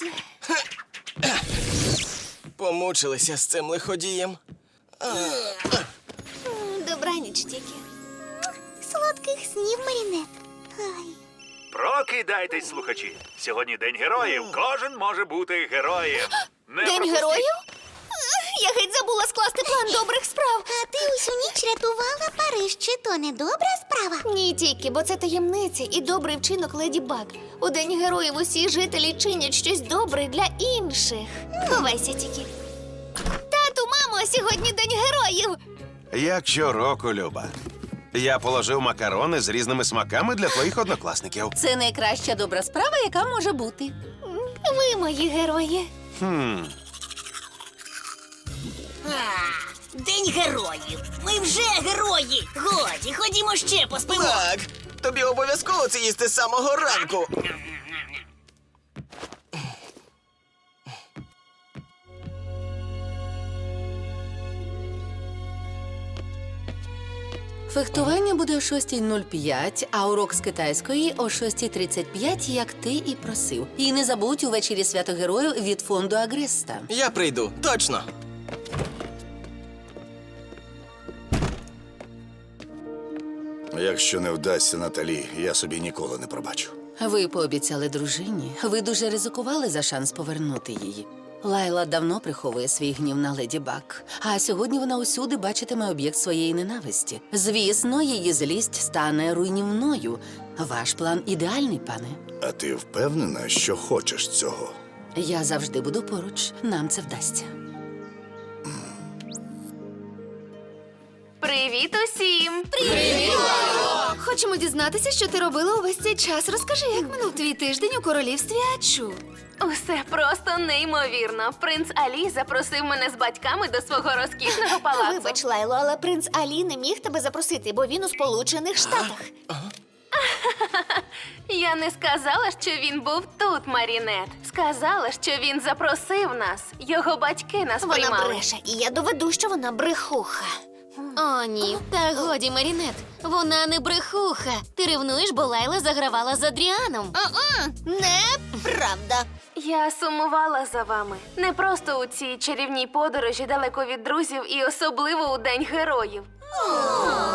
нарешті. Помучилися з цим лиходієм. Добраніч тільки. Солодких снів, Марінет. Ай. Прокидайтесь, слухачі. Сьогодні день героїв. Кожен може бути героєм. Не День пропустіть. героїв? Я геть забула скласти план добрих справ. А ти усю ніч рятувала Париж. Чи то не добра справа? Ні, тільки, бо це таємниця і добрий вчинок леді Баг. У день героїв усі жителі чинять щось добре для інших. Ховайся тільки. Тату, мамо, сьогодні день героїв. Як щороку, Люба. Я положив макарони з різними смаками для твоїх однокласників. Це найкраща добра справа, яка може бути. Ви мої герої. Хм. День героїв. Ми вже герої. Годі, ходімо ще поспимо. Так, тобі обов'язково це їсти з самого ранку. Фехтування буде о 6.05, а урок з китайської о 6.35, як ти і просив. І не забудь увечері свято героїв від фонду Агреста. Я прийду, точно. Якщо не вдасться Наталі, я собі ніколи не пробачу. Ви пообіцяли дружині. Ви дуже ризикували за шанс повернути її. Лайла давно приховує свій гнів на леді Бак, а сьогодні вона усюди бачитиме об'єкт своєї ненависті. Звісно, її злість стане руйнівною. Ваш план ідеальний, пане. А ти впевнена, що хочеш цього? Я завжди буду поруч. Нам це вдасться. Привіт усім! Привіт! Хочемо дізнатися, що ти робила увесь цей час. Розкажи, як минув твій тиждень у королівстві Ачу. Усе просто неймовірно. Принц Алі запросив мене з батьками до свого розкішного палацу. Вибач, Лайло, але принц Алі не міг тебе запросити, бо він у Сполучених Штатах. Я не сказала, що він був тут, Марінет. Сказала, що він запросив нас. Його батьки нас Вона приймали. бреше, і я доведу, що вона брехуха. О, ні, та годі, Марінет. Вона не брехуха. Ти ревнуєш, бо Лайла загравала з Адріаном. Неправда. Я сумувала за вами. Не просто у цій чарівній подорожі далеко від друзів і особливо у День героїв.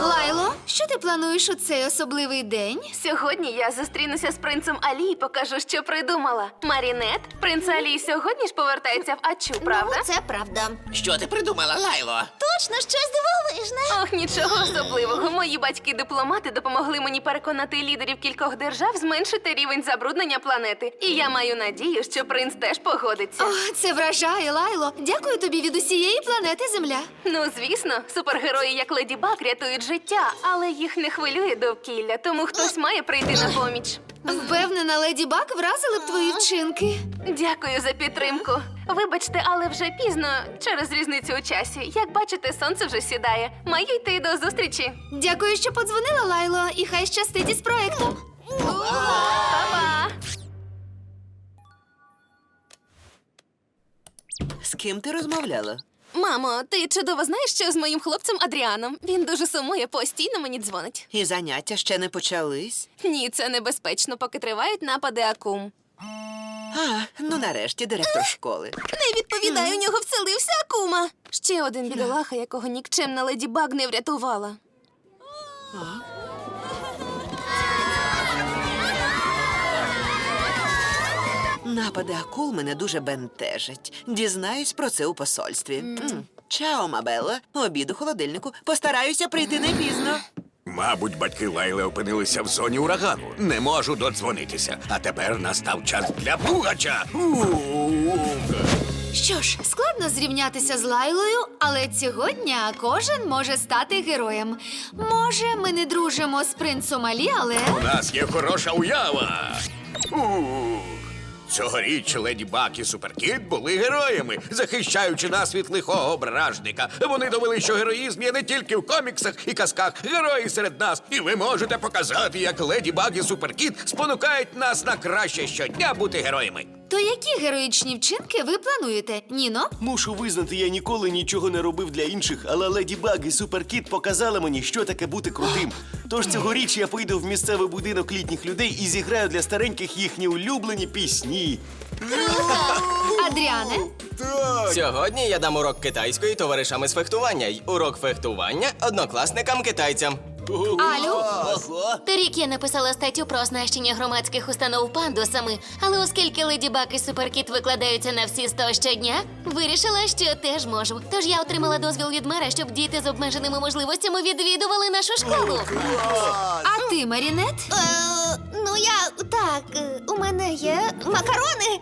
Лайло, що ти плануєш у цей особливий день? Сьогодні я зустрінуся з принцем Алі і покажу, що придумала. Марінет, принц Алі сьогодні ж повертається в Ачу, правда? Ну, це правда. Що ти придумала, Лайло? Точно щось дивовижне. Ох, нічого особливого. Мої батьки-дипломати допомогли мені переконати лідерів кількох держав зменшити рівень забруднення планети. І я маю надію, що принц теж погодиться. О, це вражає, Лайло. Дякую тобі від усієї планети Земля. Ну, звісно, супергерої, як Леді Баг, рятують життя, але їх не хвилює довкілля, тому хтось має прийти на поміч. Впевнена, леді Бак вразили б твої вчинки. Дякую за підтримку. Вибачте, але вже пізно через різницю у часі. Як бачите, сонце вже сідає. Маю йти до зустрічі. Дякую, що подзвонила, Лайло, і хай щастить із проектом. Па-па! З ким ти розмовляла? Мамо, ти чудово знаєш, що з моїм хлопцем Адріаном. Він дуже сумує, постійно мені дзвонить. І заняття ще не почались. Ні, це небезпечно, поки тривають напади акум. А, ну нарешті директор школи. Не відповідаю, у нього вселився акума. Ще один бідолаха, якого нікчемна леді Баг не врятувала. Напади акул мене дуже бентежать. Дізнаюсь про це у посольстві. М. Чао, Мабелла. Обід у холодильнику. Постараюся прийти не пізно. Мабуть, батьки Лайли опинилися в зоні урагану. Не можу додзвонитися. А тепер настав час для бугача. У-у-у. Що ж, складно зрівнятися з Лайлою, але цього дня кожен може стати героєм. Може, ми не дружимо з принцом Алі, але. У нас є хороша уява. У-у-у. Цьогоріч леді Бак і Суперкіт були героями, захищаючи нас від лихого бражника. Вони довели, що героїзм є не тільки в коміксах і казках, герої серед нас. І ви можете показати, як леді Баг і Суперкіт спонукають нас на краще щодня бути героями. То які героїчні вчинки ви плануєте, Ніно? Мушу визнати, я ніколи нічого не робив для інших, але Леді Баг і Суперкіт показали мені, що таке бути крутим. Тож цьогоріч я поїду в місцевий будинок літніх людей і зіграю для стареньких їхні улюблені пісні. Адріане? Сьогодні я дам урок китайської товаришам із фехтування й урок фехтування однокласникам китайцям. Алю? Торік я написала статтю про оснащення громадських установ пандусами, але оскільки Леді Баг і Суперкіт викладаються на всі сто щодня, вирішила, що теж можу. Тож я отримала дозвіл від мера, щоб діти з обмеженими можливостями відвідували нашу школу. А ти, Марінет? Е, ну я так, е, у мене є макарони.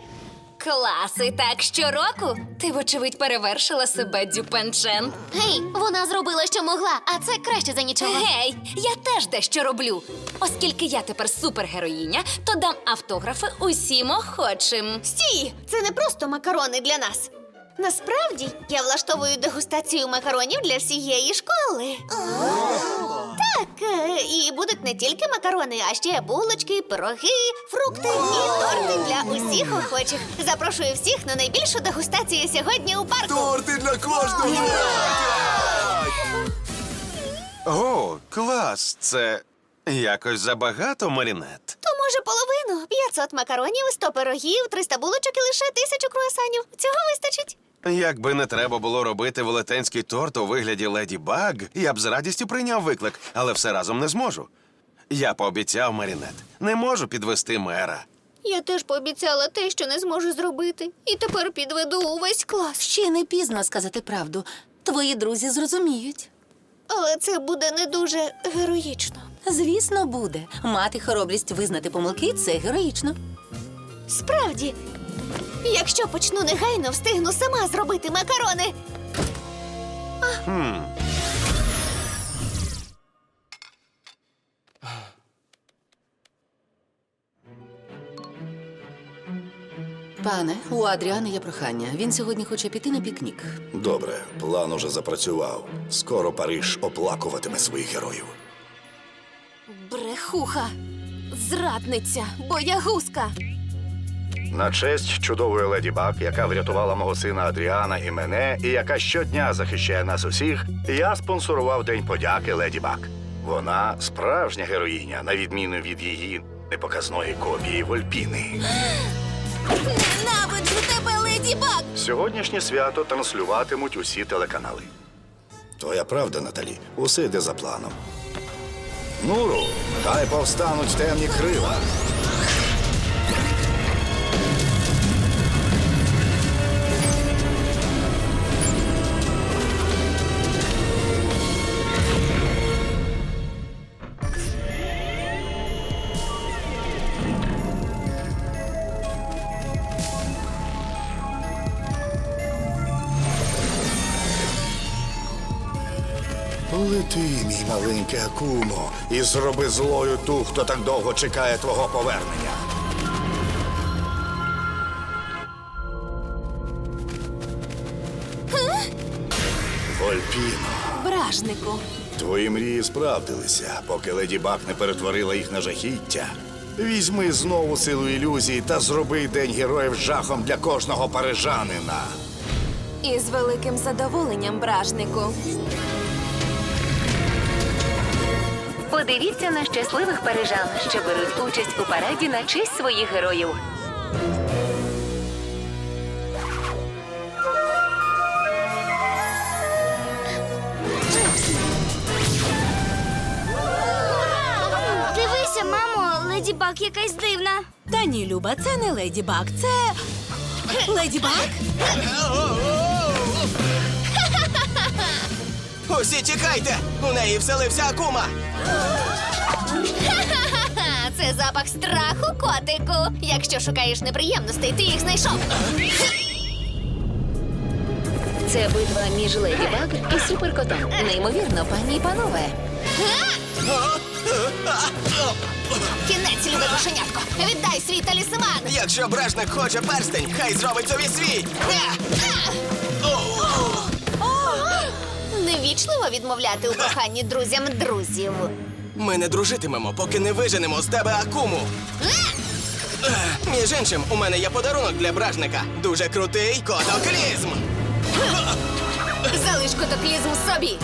Класи, так щороку? Ти, вочевидь, перевершила себе Дюпенчен. Гей, вона зробила, що могла, а це краще за нічого. Гей, я теж дещо роблю. Оскільки я тепер супергероїня, то дам автографи усім охочим. Стій! Це не просто макарони для нас. Насправді я влаштовую дегустацію макаронів для всієї школи. Так, е, і будуть не тільки макарони, а ще булочки, пироги, фрукти і торти для усіх охочих. Запрошую всіх на найбільшу дегустацію сьогодні у парку. Торти для кожного! О, клас! Це якось забагато, Марінет. То може половину 500 макаронів, 100 пирогів, 300 булочок і лише тисячу круасанів. Цього вистачить. Якби не треба було робити велетенський торт у вигляді леді Баг, я б з радістю прийняв виклик, але все разом не зможу. Я пообіцяв Марінет, не можу підвести мера. Я теж пообіцяла те, що не зможу зробити, і тепер підведу увесь клас. Ще не пізно сказати правду. Твої друзі зрозуміють. Але це буде не дуже героїчно. Звісно, буде. Мати хоробрість визнати помилки це героїчно. Справді, якщо почну негайно, встигну сама зробити макарони. Хм. Пане, у Адріани є прохання. Він сьогодні хоче піти на пікнік. Добре, план уже запрацював. Скоро Париж оплакуватиме своїх героїв. Брехуха, зрадниця, боягузка. На честь чудової леді Баг, яка врятувала мого сина Адріана і мене, і яка щодня захищає нас усіх, я спонсорував День подяки леді Баг. Вона справжня героїня, на відміну від її непоказної копії Вольпіни. Ненавиджу тебе, леді Баг! Сьогоднішнє свято транслюватимуть усі телеканали. Твоя правда, Наталі, усе йде за планом. Нуру, хай повстануть темні крила. Лети, мій маленький Акумо, і зроби злою ту, хто так довго чекає твого повернення. Вольпіно, Бражнику. твої мрії справдилися, поки леді Баг не перетворила їх на жахіття. Візьми знову силу ілюзії та зроби день героїв жахом для кожного парижанина. Із великим задоволенням, бражнику. Подивіться на щасливих парижан, що беруть участь у параді на честь своїх героїв. Дивися, мамо, леді Баг якась дивна. Та ні, Люба, це не леді Баг, це. Леді Баг? Усі тікайте! У неї вселився Акума! Це запах страху, котику. Якщо шукаєш неприємностей, ти їх знайшов. Це битва між Леді Баг і Суперкотом. Неймовірно, пані і панове. Кінець, любе кошенятко. Віддай свій талісман. Якщо бражник хоче перстень, хай зробить собі свій! Невічливо відмовляти у проханні друзям друзів. Ми не дружитимемо, поки не виженемо з тебе Акуму. Ех, Між іншим, у мене є подарунок для бражника. Дуже крутий котоклізм. Залиш котоклізм собі.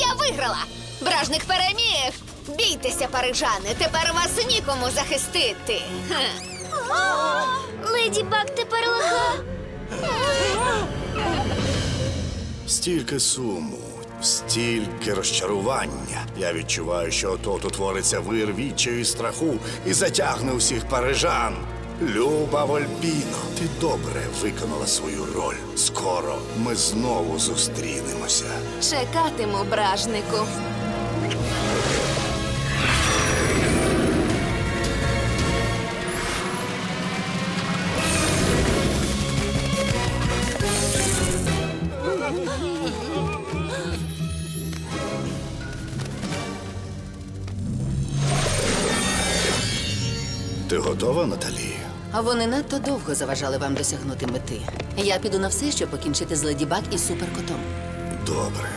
Я виграла! Бражник переміг! Бійтеся, парижани, тепер вас нікому захистити. Леді Баг тепер лоха. Стільки суму, стільки розчарування. Я відчуваю, що тут утвориться вир відчаю і страху і затягне усіх парижан. Люба Вольпіно, ти добре виконала свою роль. Скоро ми знову зустрінемося. Чекатиму, бражнику. Вони надто довго заважали вам досягнути мети. Я піду на все, щоб покінчити з Леді Баг і суперкотом. Добре.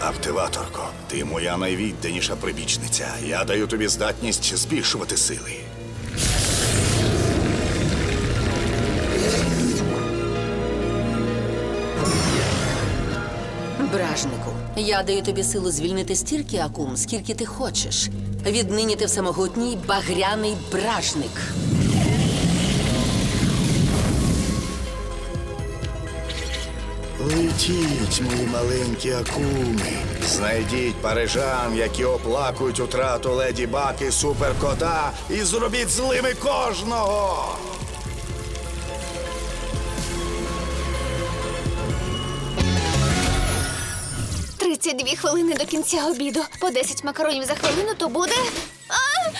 Активаторко, ти моя найвідданіша прибічниця. Я даю тобі здатність збільшувати сили. Бражнику, я даю тобі силу звільнити стільки акум, скільки ти хочеш. Віднині ти всемогутній багряний бражник. Летіть, мої маленькі акуми. Знайдіть парижан, які оплакують утрату леді Баг і суперкота, і зробіть злими кожного. Тридцять дві хвилини до кінця обіду. По 10 макаронів за хвилину то буде. А!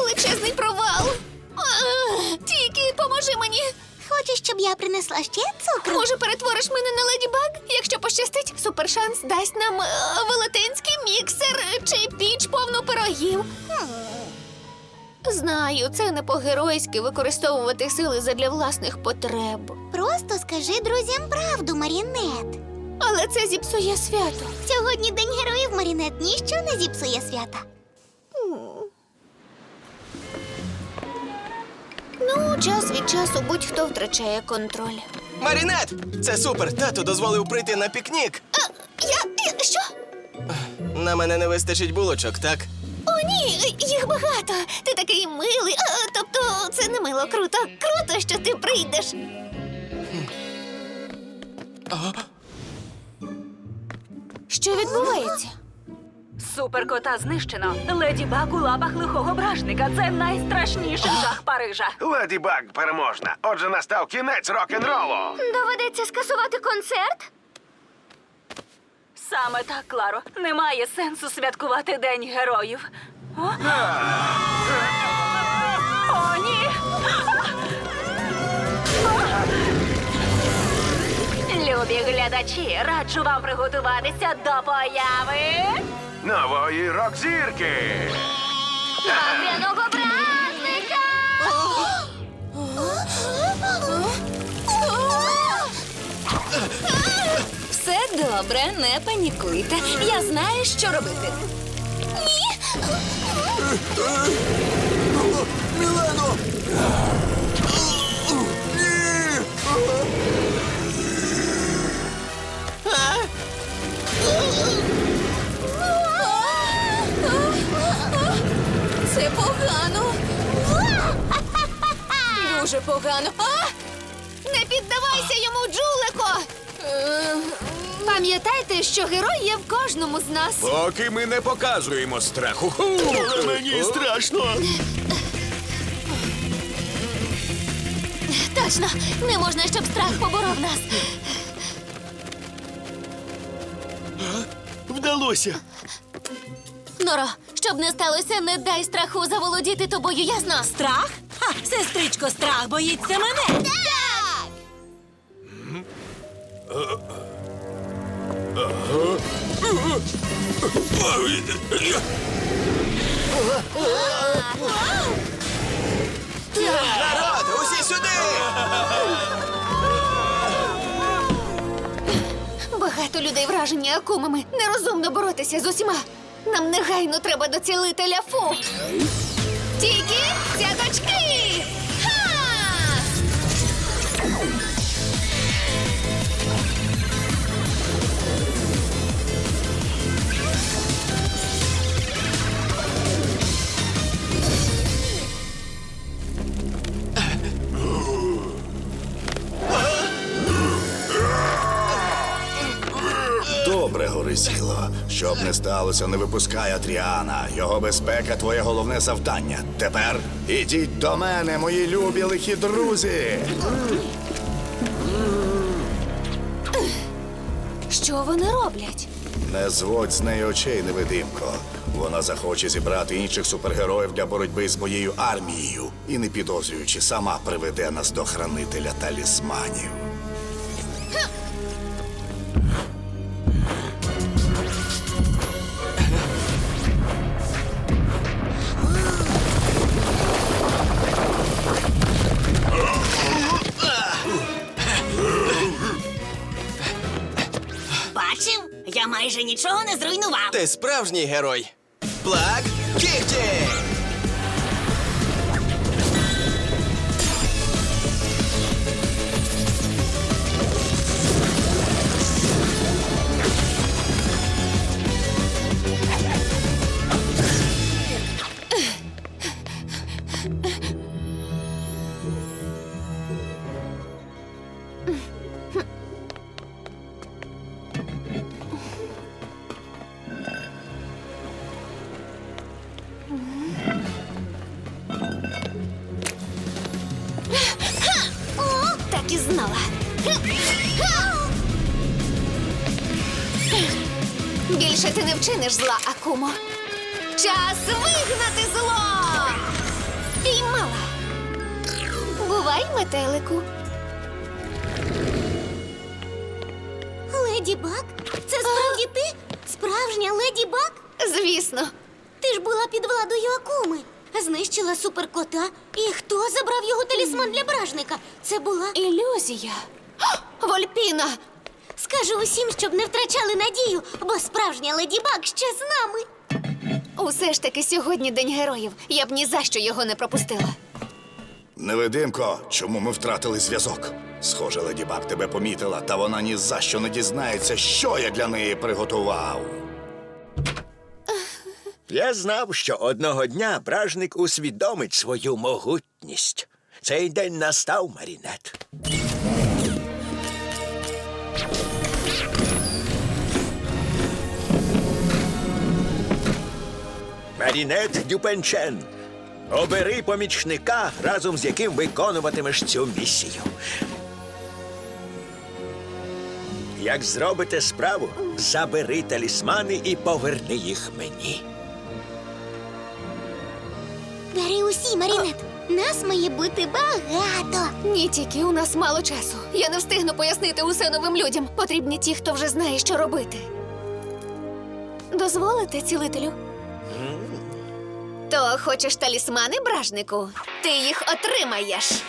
Величезний провал. А! Тільки поможи мені. Хочеш, щоб я принесла ще цукру? Може, перетвориш мене на леді Баг? Якщо пощастить, супершанс дасть нам е, велетенський міксер чи піч повну пирогів. Знаю, це не по-геройськи використовувати сили задля власних потреб. Просто скажи друзям правду, Марінет. Але це зіпсує свято. Сьогодні день героїв Марінет ніщо не зіпсує свята. Ну, час від часу будь-хто втрачає контроль. Марінет! Це супер! Тато дозволив прийти на пікнік. А, я, я що? На мене не вистачить булочок, так? О, ні, їх багато. Ти такий милий. А, тобто, це не мило, круто. Круто, що ти прийдеш. Що відбувається? Суперкота знищено. Леді Баг у лапах лихого бражника. Це найстрашніший жах Парижа. Леді Баг переможна. Отже, настав кінець рок-н-ролу. Доведеться скасувати концерт? Саме так, Кларо. Немає сенсу святкувати День героїв. О, О ні! Любі глядачі, раджу вам приготуватися до появи. Нової рок-зірки. Багряного праздника! Все добре, не панікуйте. Я знаю, що робити. Мілено! Погано. Дуже погано. А! Не піддавайся йому, Джулико! Пам'ятайте, що герой є в кожному з нас. Поки ми не показуємо страху. Але мені страшно. Точно, не можна, щоб страх поборов нас. Вдалося. Норо, щоб не сталося, не дай страху заволодіти тобою, ясно? Страх? Ха, сестричко, страх боїться мене. Так! Народ, усі сюди! Багато людей вражені акумами. Нерозумно боротися з усіма. Нам негайно треба до цілителя Фу. Тільки цяточки! Горисіло. Щоб не сталося, не випускай Адріана. Його безпека твоє головне завдання. Тепер ідіть до мене, мої любі лихі друзі. Що вони роблять? Не зводь з неї очей, невидимко. Вона захоче зібрати інших супергероїв для боротьби з моєю армією і, не підозрюючи, сама приведе нас до хранителя талісманів. Ти справжній герой. Плак кіхті! Ти не вчиниш зла, Акумо. Час вигнати зло. Піймала. Бувай, метелику. Леді Баг? Це справді ти? Справжня леді Баг? Звісно. Ти ж була під владою Акуми. Знищила суперкота. І хто забрав його талісман для бражника? Це була Ілюзія. Вольпіна! Скажу усім, щоб не втрачали надію, бо справжня леді Баг ще з нами. Усе ж таки сьогодні день героїв. Я б ні за що його не пропустила. Невидимко, чому ми втратили зв'язок? Схоже, леді Баг тебе помітила, та вона ні за що не дізнається, що я для неї приготував. Я знав, що одного дня бражник усвідомить свою могутність. Цей день настав, Марінет. Марінет Дюпенчен. Обери помічника, разом з яким виконуватимеш цю місію. Як зробите справу, забери талісмани і поверни їх мені. Бери усі, Марінет. Нас має бути багато. Ні, тільки у нас мало часу. Я не встигну пояснити усе новим людям. Потрібні ті, хто вже знає, що робити. Дозволите, цілителю? То хочеш талісмани, бражнику? Ти їх отримаєш.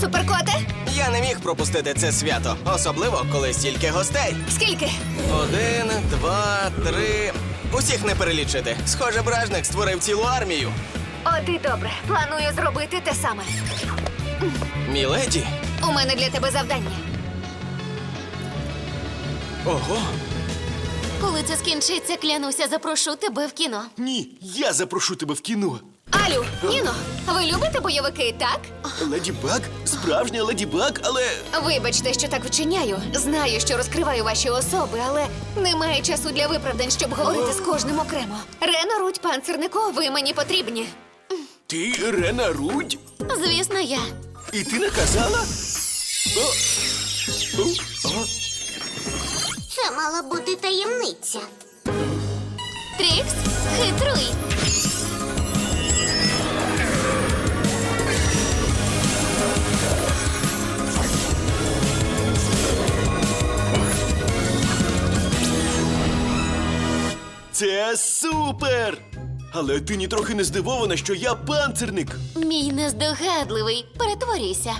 Суперкоте? Я не міг пропустити це свято, особливо коли стільки гостей. Скільки? Один, два, три. Усіх не перелічити. Схоже, бражник створив цілу армію. От і добре. Планую зробити те саме. Міледі? У мене для тебе завдання. Ого. Коли це скінчиться, клянуся, запрошу тебе в кіно. Ні, я запрошу тебе в кіно. Алю, Ніно, ви любите бойовики, так? Леді Баг? Справжня леді Баг, але. Вибачте, що так вчиняю. Знаю, що розкриваю ваші особи, але немає часу для виправдань, щоб говорити з кожним окремо. Рено, Рудь, панцирнику, ви мені потрібні. Ти Рена Рудь? Звісно, я. І ти наказала? О, о, о. Це мала бути таємниця. Трікс, хитруй. Це супер! Але ти нітрохи не здивована, що я панцирник. Мій нездогадливий. Перетворюйся.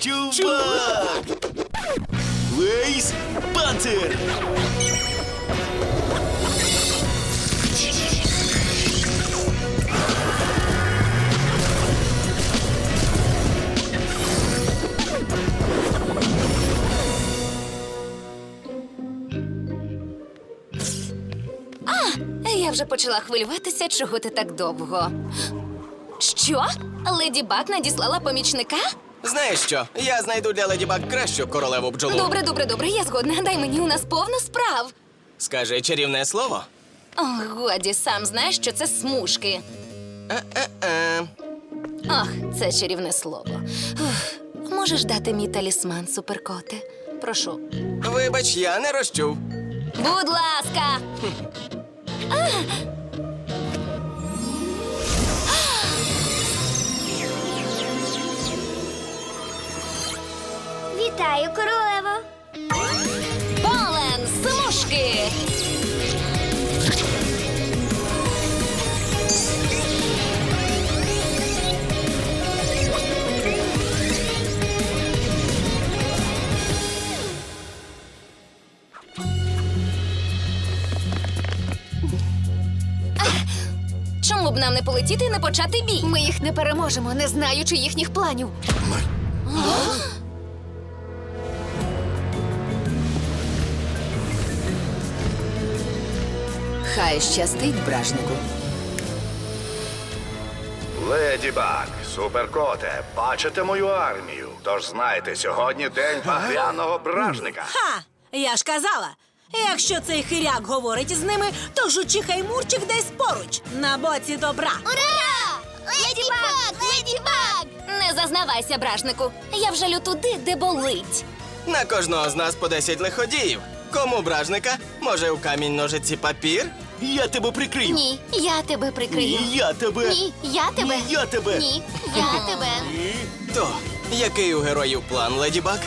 Чувак! Лейс панцир! Я вже почала хвилюватися, чого ти так довго. Що? Леді Баг надіслала помічника? Знаєш що? Я знайду для Леді Баг кращу королеву бджолу. Добре, добре, добре, я згодна. Дай мені у нас повно справ. Скажи чарівне слово. О, годі, сам знаєш, що це смужки. Е-е. Ох, це чарівне слово. Ух, можеш дати мій талісман, суперкоте? Прошу. Вибач, я не розчув. Будь ласка. Вітаю, королево! Полен, смужки! Чому б нам не полетіти і не почати бій? Ми їх не переможемо, не знаючи їхніх планів. Хай щастить бражнику. Леді Баг, суперкоте, бачите мою армію. Тож знайте, сьогодні день багряного бражника. Ха! Я ж казала. Якщо цей хиряк говорить з ними, то жучиха й мурчик десь поруч, на боці добра. Ура! Леді Баг! Леді Баг! Не зазнавайся, бражнику. Я вже лю туди, де болить. На кожного з нас по 10 лиходіїв. Кому бражника? Може, у камінь ножиці папір? Я тебе прикрию. Ні, я тебе прикрию. Ні, я тебе. Ні, я тебе. Ні, я тебе. Ні, я тебе. То, який у героїв план, Леді Баг?